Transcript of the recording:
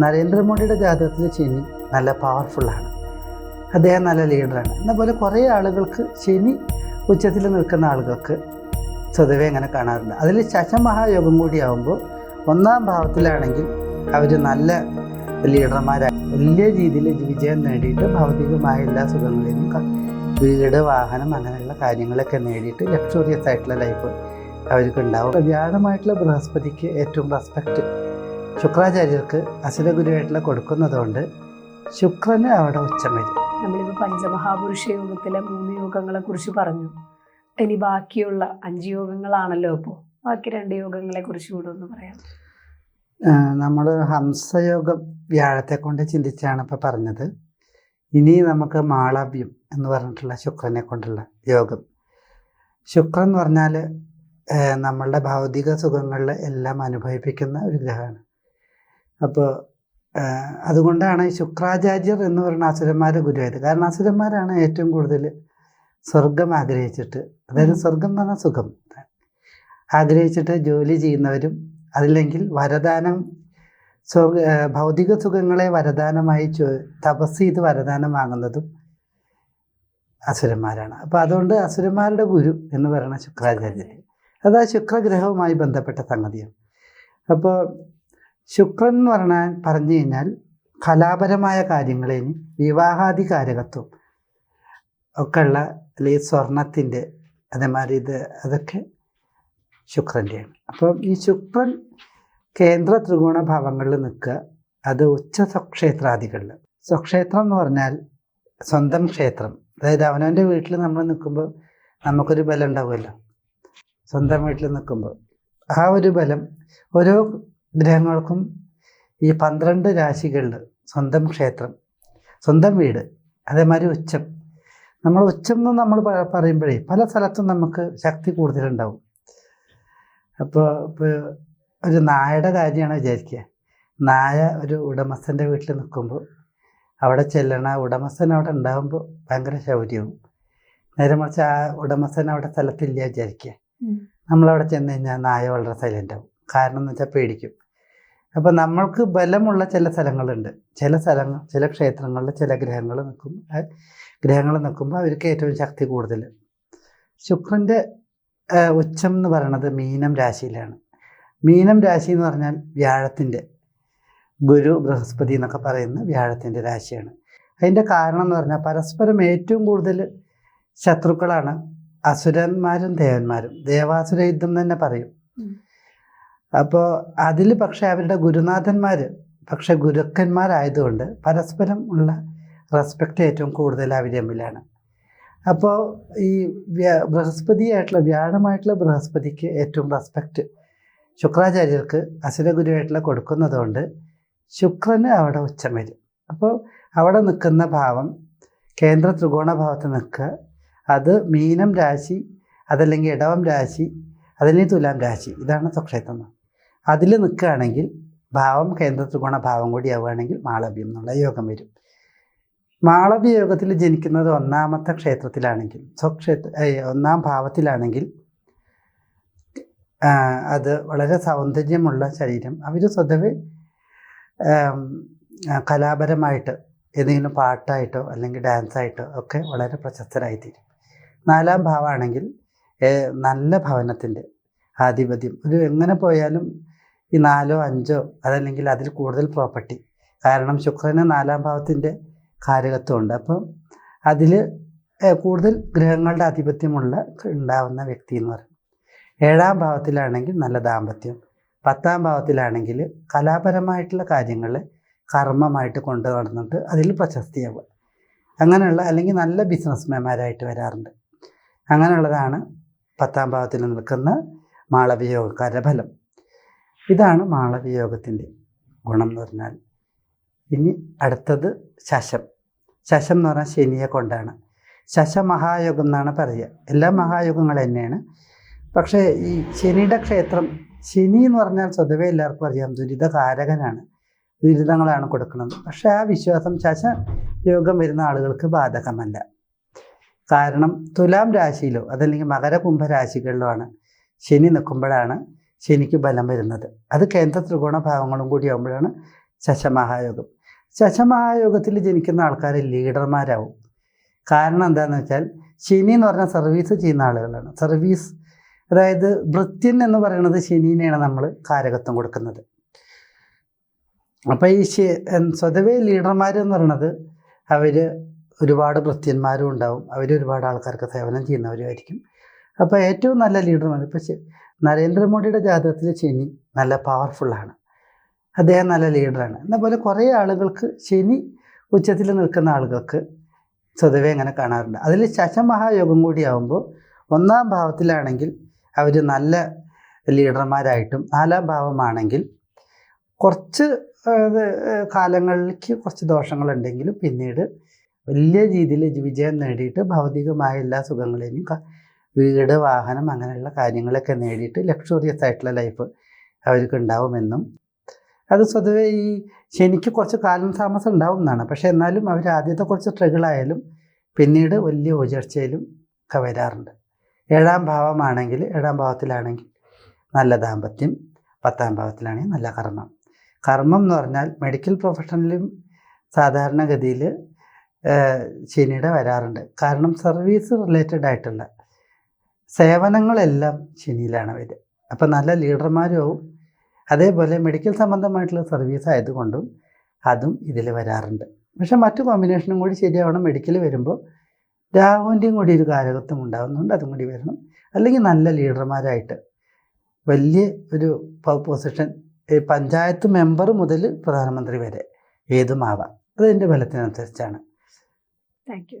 നരേന്ദ്രമോദിയുടെ ജാതകത്തിൽ ശനി നല്ല പവർഫുള്ളാണ് അദ്ദേഹം നല്ല ലീഡറാണ് എന്നപോലെ കുറേ ആളുകൾക്ക് ശനി ഉച്ചത്തിൽ നിൽക്കുന്ന ആളുകൾക്ക് സ്വതവേ അങ്ങനെ കാണാറുണ്ട്. അതിൽ ശശമഹായോഗം കൂടിയാവുമ്പോൾ ഒന്നാം ഭാവത്തിലാണെങ്കിൽ അവർ നല്ല ലീഡർമാരായി വലിയ രീതിയിൽ വിജയം നേടിയിട്ട് ഭൗതികമായ എല്ലാ സുഖങ്ങളിലും വീട് വാഹനം അങ്ങനെയുള്ള കാര്യങ്ങളൊക്കെ നേടിയിട്ട് ലക്ഷറിയസ് ആയിട്ടുള്ള ലൈഫ് അവർക്ക് ഉണ്ടാവും. വ്യാഴമായിട്ടുള്ള ബൃഹസ്പതിക്ക് ഏറ്റവും റെസ്പെക്റ്റ് ശുക്രാചാര്യർക്ക് അസുരഗുരുവായിട്ടുള്ള കൊടുക്കുന്നതുകൊണ്ട് ശുക്രന് അവിടെ ഉച്ചം വരും. നമ്മളിപ്പോൾ പഞ്ചമഹാപുരുഷ യോഗത്തിലെ മൂന്ന് യോഗങ്ങളെ കുറിച്ച് പറഞ്ഞു. ഇനി ബാക്കിയുള്ള അഞ്ച് യോഗങ്ങളാണല്ലോ ഇപ്പോൾ ബാക്കി രണ്ട് യോഗങ്ങളെ കുറിച്ച് കൂടെ ഒന്ന് പറയാം. നമ്മൾ ഹംസയോഗം വ്യാഴത്തെ കൊണ്ട് ചിന്തിച്ചാണ് ഇപ്പോൾ പറഞ്ഞത്. ഇനി നമുക്ക് മാളവ്യം എന്ന് പറഞ്ഞിട്ടുള്ള ശുക്രനെ കൊണ്ടുള്ള യോഗം. ശുക്രൻ എന്ന് പറഞ്ഞാൽ നമ്മളുടെ ഭൗതിക സുഖങ്ങളിൽ എല്ലാം അനുഭവിപ്പിക്കുന്ന ഒരു ഗ്രഹമാണ്. അപ്പോൾ അതുകൊണ്ടാണ് ശുക്രാചാര്യർ എന്ന് പറയുന്ന അസുരന്മാരെ ഗുരുവായത്. കാരണം അസുരന്മാരാണ് ഏറ്റവും കൂടുതൽ സ്വർഗം ആഗ്രഹിച്ചിട്ട് അതായത് സ്വർഗം എന്ന് പറഞ്ഞാൽ സുഖം. ആഗ്രഹിച്ചിട്ട് ജോലി ചെയ്യുന്നവരും അതില്ലെങ്കിൽ വരദാനം സ്വർഗ ഭൗതിക സുഖങ്ങളെ വരദാനമായി ചോ തപസ് ചെയ്ത് വരദാനം വാങ്ങുന്നതും അസുരന്മാരാണ്. അപ്പോൾ അതുകൊണ്ട് അസുരന്മാരുടെ ഗുരു എന്ന് പറയുന്ന ശുക്രാചാര്യർ. അത് ആ ശുക്രഗ്രഹവുമായി ബന്ധപ്പെട്ട സംഗതിയാണ്. അപ്പോൾ ശുക്രൻ എന്ന് പറഞ്ഞാൽ പറഞ്ഞു കഴിഞ്ഞാൽ കലാപരമായ കാര്യങ്ങളേന് വിവാഹാധികാരകത്വം ഒക്കെയുള്ള അല്ലെങ്കിൽ സ്വർണത്തിന്റെ അതേമാതിരി ഇത് അതൊക്കെ ശുക്രന്റെയാണ്. അപ്പം ഈ ശുക്രൻ കേന്ദ്ര ത്രികോണ ഭാവങ്ങളിൽ നിൽക്കുക അത് ഉച്ച സ്വക്ഷേത്രാദികളിൽ സ്വക്ഷേത്രം എന്ന് പറഞ്ഞാൽ സ്വന്തം ക്ഷേത്രം. അതായത് അവനവന്റെ വീട്ടിൽ നമ്മൾ നിൽക്കുമ്പോൾ നമുക്കൊരു ബലം ഉണ്ടാവുമല്ലോ. സ്വന്തം വീട്ടിൽ നിൽക്കുമ്പോൾ ആ ഒരു ബലം ഓരോ ഗ്രഹങ്ങൾക്കും ഈ പന്ത്രണ്ട് രാശികളിൽ സ്വന്തം ക്ഷേത്രം സ്വന്തം വീട് അതേമാതിരി ഉച്ചം. നമ്മൾ ഉച്ചം എന്ന് നമ്മൾ പറയുമ്പോഴേ പല സ്ഥലത്തും നമുക്ക് ശക്തി കൂടുതലുണ്ടാവും. അപ്പോൾ ഇപ്പോൾ ഒരു നായയുടെ കാര്യമാണ് വിചാരിക്കുക. നായ ഒരു ഉടമസ്ഥന്റെ വീട്ടിൽ നിൽക്കുമ്പോൾ അവിടെ ചെല്ലണ ഉടമസ്ഥൻ അവിടെ ഉണ്ടാകുമ്പോൾ ഭയങ്കര ശൗര്യവും. നേരെ മറിച്ച് ആ ഉടമസ്ഥൻ അവിടെ സ്ഥലത്തില്ല വിചാരിക്കുക. നമ്മളവിടെ ചെന്ന് കഴിഞ്ഞാൽ നായ വളരെ സൈലന്റ് ആവും. കാരണം എന്ന് വെച്ചാൽ പേടിക്കും. അപ്പോൾ നമ്മൾക്ക് ബലമുള്ള ചില സ്ഥലങ്ങളുണ്ട്. ചില സ്ഥലങ്ങൾ ചില ക്ഷേത്രങ്ങളിൽ ചില ഗ്രഹങ്ങൾ നിൽക്കും. ഗ്രഹങ്ങൾ നിൽക്കുമ്പോൾ അവർക്ക് ഏറ്റവും ശക്തി കൂടുതൽ ശുക്രന്റെ ഉച്ചം എന്ന് പറയണത് മീനം രാശിയിലാണ്. മീനം രാശി എന്ന് പറഞ്ഞാൽ വ്യാഴത്തിന്റെ ഗുരു ബൃഹസ്പതി എന്നൊക്കെ പറയുന്ന വ്യാഴത്തിന്റെ രാശിയാണ്. അതിന്റെ കാരണം എന്ന് പറഞ്ഞാൽ പരസ്പരം ഏറ്റവും കൂടുതൽ ശത്രുക്കളാണ് അസുരന്മാരും ദേവന്മാരും. ദേവാസുര യുദ്ധം തന്നെ പറയും. അപ്പോൾ അതിൽ പക്ഷെ അവരുടെ ഗുരുനാഥന്മാർ പക്ഷെ ഗുരുക്കന്മാരായതുകൊണ്ട് പരസ്പരം ഉള്ള റെസ്പെക്റ്റ് ഏറ്റവും കൂടുതൽ അവർ തമ്മിലാണ് അപ്പോൾ ഈ ബൃഹസ്പതിയായിട്ടുള്ള വ്യാഴമായിട്ടുള്ള ബൃഹസ്പതിക്ക് ഏറ്റവും റെസ്പെക്റ്റ് ശുക്രാചാര്യർക്ക് അസുരഗുരുവായിട്ടുള്ള കൊടുക്കുന്നതുകൊണ്ട് ശുക്രന് അവിടെ ഉച്ചം വരും. അപ്പോൾ അവിടെ നിൽക്കുന്ന ഭാവം കേന്ദ്ര ത്രികോണ ഭാവത്ത് നിൽക്കുക അത് മീനം രാശി അതല്ലെങ്കിൽ ഇടവം രാശി അതല്ലെങ്കിൽ തുലാം രാശി ഇതാണ് സ്വക്ഷേത്രം. അതിൽ നിൽക്കുകയാണെങ്കിൽ ഭാവം കേന്ദ്ര ത്രികോണ ഭാവം കൂടി ആവുകയാണെങ്കിൽ മാളവ്യം എന്നുള്ള യോഗം വരും. മാളവ്യ യോഗത്തിൽ ജനിക്കുന്നത് ഒന്നാമത്തെ ക്ഷേത്രത്തിലാണെങ്കിൽ സ്വക്ഷേത്ര ഒന്നാം ഭാവത്തിലാണെങ്കിൽ അത് വളരെ സൗന്ദര്യമുള്ള ശരീരം. അവർ സ്വതവേ കലാപരമായിട്ട് ഏതെങ്കിലും പാട്ടായിട്ടോ അല്ലെങ്കിൽ ഡാൻസായിട്ടോ ഒക്കെ വളരെ പ്രശസ്തരായിത്തീരും. നാലാം ഭാവമാണെങ്കിൽ നല്ല ഭവനത്തിന്റെ ആധിപത്യം. ഒരു എങ്ങനെ പോയാലും ഈ നാലോ അഞ്ചോ അതല്ലെങ്കിൽ അതിൽ കൂടുതൽ പ്രോപ്പർട്ടി കാരണം ശുക്രന് നാലാം ഭാവത്തിന്റെ കാരകത്വമുണ്ട്. അപ്പം അതിൽ കൂടുതൽ ഗ്രഹങ്ങളുടെ ആധിപത്യമുള്ള ഉണ്ടാവുന്ന വ്യക്തി എന്ന് പറയും. ഏഴാം ഭാവത്തിലാണെങ്കിൽ നല്ല ദാമ്പത്യം. പത്താം ഭാവത്തിലാണെങ്കിൽ കലാപരമായിട്ടുള്ള കാര്യങ്ങൾ കർമ്മമായിട്ട് കൊണ്ടു നടന്നിട്ട് അതിൽ പ്രശസ്തിയാവുക. അങ്ങനെയുള്ള അല്ലെങ്കിൽ നല്ല ബിസിനസ്മാൻമാരായിട്ട് വരാറുണ്ട്. അങ്ങനെയുള്ളതാണ് പത്താം ഭാവത്തിൽ നിൽക്കുന്ന മാളവിയോഗക്കാരുടെ ഫലം. ഇതാണ് മാളവിയോഗത്തിന്റെ ഗുണം എന്ന് പറഞ്ഞാൽ. ഇനി അടുത്തത് ശശം. ശശം എന്ന് പറഞ്ഞാൽ ശനിയെ കൊണ്ടാണ്. ശശമഹായോഗം എന്നാണ് പറയുക. എല്ലാ മഹായോഗങ്ങൾ തന്നെയാണ്. പക്ഷേ ഈ ശനിയുടെ ക്ഷേത്രം ശനി എന്ന് പറഞ്ഞാൽ സ്വതവേ എല്ലാവർക്കും അറിയാം ദുരിതകാരകനാണ്. ദുരിതങ്ങളാണ് കൊടുക്കുന്നത്. പക്ഷേ ആ വിശ്വാസം ശശ യോഗം വരുന്ന ആളുകൾക്ക് ബാധകമല്ല. കാരണം തുലാം രാശിയിലോ അതല്ലെങ്കിൽ മകരകുംഭ രാശികളിലോ ആണ് ശനി നിൽക്കുമ്പോഴാണ് ശനിക്ക് ബലം വരുന്നത്. അത് കേന്ദ്ര ത്രികോണ ഭാവങ്ങളും കൂടി ആകുമ്പോഴാണ് ശശമഹായോഗം. ശശമഹായോഗത്തിൽ ജനിക്കുന്ന ആൾക്കാർ ലീഡർമാരാവും. കാരണം എന്താണെന്ന് വെച്ചാൽ ശനി എന്ന് പറഞ്ഞാൽ സർവീസ് ചെയ്യുന്ന ആളുകളാണ്. സർവീസ് അതായത് ഭൃത്യൻ എന്ന് പറയുന്നത് ശനിനെയാണ് നമ്മൾ കാരകത്വം കൊടുക്കുന്നത്. അപ്പോൾ ഈ സ്വതവേ ലീഡർമാർ എന്ന് പറയുന്നത് അവർ ഒരുപാട് ഭൃത്യന്മാരും ഉണ്ടാവും. അവർ ഒരുപാട് ആൾക്കാർക്ക് സേവനം ചെയ്യുന്നവരുമായിരിക്കും. അപ്പോൾ ഏറ്റവും നല്ല ലീഡർമാർ ഇപ്പോൾ ശ- നരേന്ദ്രമോദിയുടെ ജാതകത്തിൽ ശനി നല്ല പവർഫുള്ളാണ് അദ്ദേഹം നല്ല ലീഡറാണ് എന്ന പോലെ കുറേ ആളുകൾക്ക് ശനി ഉച്ചത്തിൽ നിൽക്കുന്ന ആളുകൾക്ക് സ്വതവേ അങ്ങനെ കാണാറുണ്ട്. അതിൽ ശശമഹായോഗം കൂടിയാവുമ്പോൾ ഒന്നാം ഭാവത്തിലാണെങ്കിൽ അവർ നല്ല ലീഡർമാരായിട്ടും നാലാം ഭാവമാണെങ്കിൽ കുറച്ച് കാലങ്ങളിലേക്ക് കുറച്ച് ദോഷങ്ങളുണ്ടെങ്കിലും പിന്നീട് വലിയ രീതിയിൽ വിജയം നേടിയിട്ട് ഭൗതികമായ എല്ലാ സുഖങ്ങളെയും വീട് വാഹനം അങ്ങനെയുള്ള കാര്യങ്ങളൊക്കെ നേടിയിട്ട് ലക്ഷറിയസ് ആയിട്ടുള്ള ലൈഫ് അവർക്ക് ഉണ്ടാവുമെന്നും അത് സ്വതവേ ഈ ശനിക്ക് കുറച്ച് കാലം താമസം ഉണ്ടാവും എന്നാണ്. പക്ഷേ എന്നാലും അവർ ആദ്യത്തെ കുറച്ച് സ്ട്രഗിൾ ആയാലും പിന്നീട് വലിയ ഉയർച്ചയിലും ഒക്കെ വരാറുണ്ട്. ഏഴാം ഭാവമാണെങ്കിൽ ഏഴാം ഭാവത്തിലാണെങ്കിൽ നല്ല ദാമ്പത്യം പത്താം ഭാവത്തിലാണെങ്കിൽ നല്ല കർമ്മം. കർമ്മം എന്ന് പറഞ്ഞാൽ മെഡിക്കൽ പ്രൊഫഷനിലും സാധാരണഗതിയിൽ ശനിയുടെ വരാറുണ്ട്. കാരണം സർവീസ് റിലേറ്റഡ് ആയിട്ടുള്ള സേവനങ്ങളെല്ലാം ശനിയിലാണ് വരിക. അപ്പം നല്ല ലീഡർമാരും അതേപോലെ മെഡിക്കൽ സംബന്ധമായിട്ടുള്ള സർവീസ് ആയതുകൊണ്ടും അതും ഇതിൽ വരാറുണ്ട്. പക്ഷെ മറ്റു കോമ്പിനേഷനും കൂടി ശരിയാവണം. മെഡിക്കൽ വരുമ്പോൾ രാഹുവിന്റെയും കൂടി ഒരു കാലകത്വം ഉണ്ടാകുന്നുണ്ട് അതും കൂടി വരണം. അല്ലെങ്കിൽ നല്ല ലീഡർമാരായിട്ട് വലിയ ഒരു പൊസിഷൻ പഞ്ചായത്ത് മെമ്പർ മുതൽ പ്രധാനമന്ത്രി വരെ ഏതുമാവാം. അതിന്റെ ഫലത്തിനനുസരിച്ചാണ്. Thank you